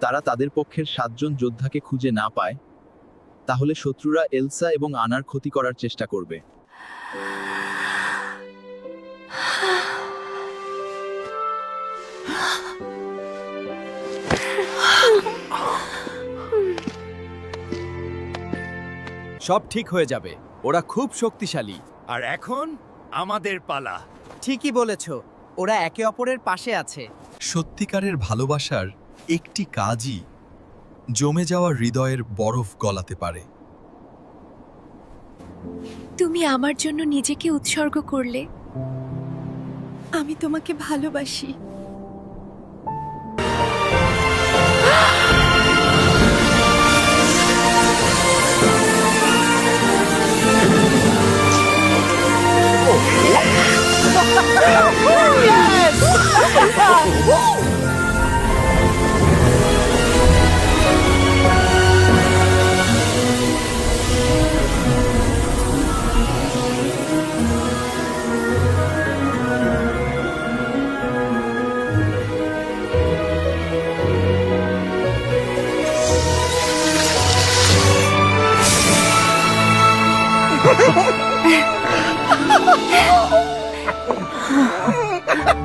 তারা তাদের পক্ষের সাতজন যোদ্ধাকে খুঁজে না পায় তাহলে শত্রুরা এলসা এবং আনার ক্ষতি করার চেষ্টা করবে। সব ঠিক হয়ে যাবে। ওরা খুব শক্তিশালী। আর এখন আমাদের পালা। ঠিকই বলেছ ওরা একে অপরের পাশে আছে। সত্যিকারের ভালোবাসার একটি কাজই জমে যাওয়া হৃদয়ের বরফ গলাতে পারে। তুমি আমার জন্য নিজেকে উৎসর্গ করলে। আমি তোমাকে ভালোবাসি। 哈哈哈哈！哈哈哈哈！哈哈哈哈！you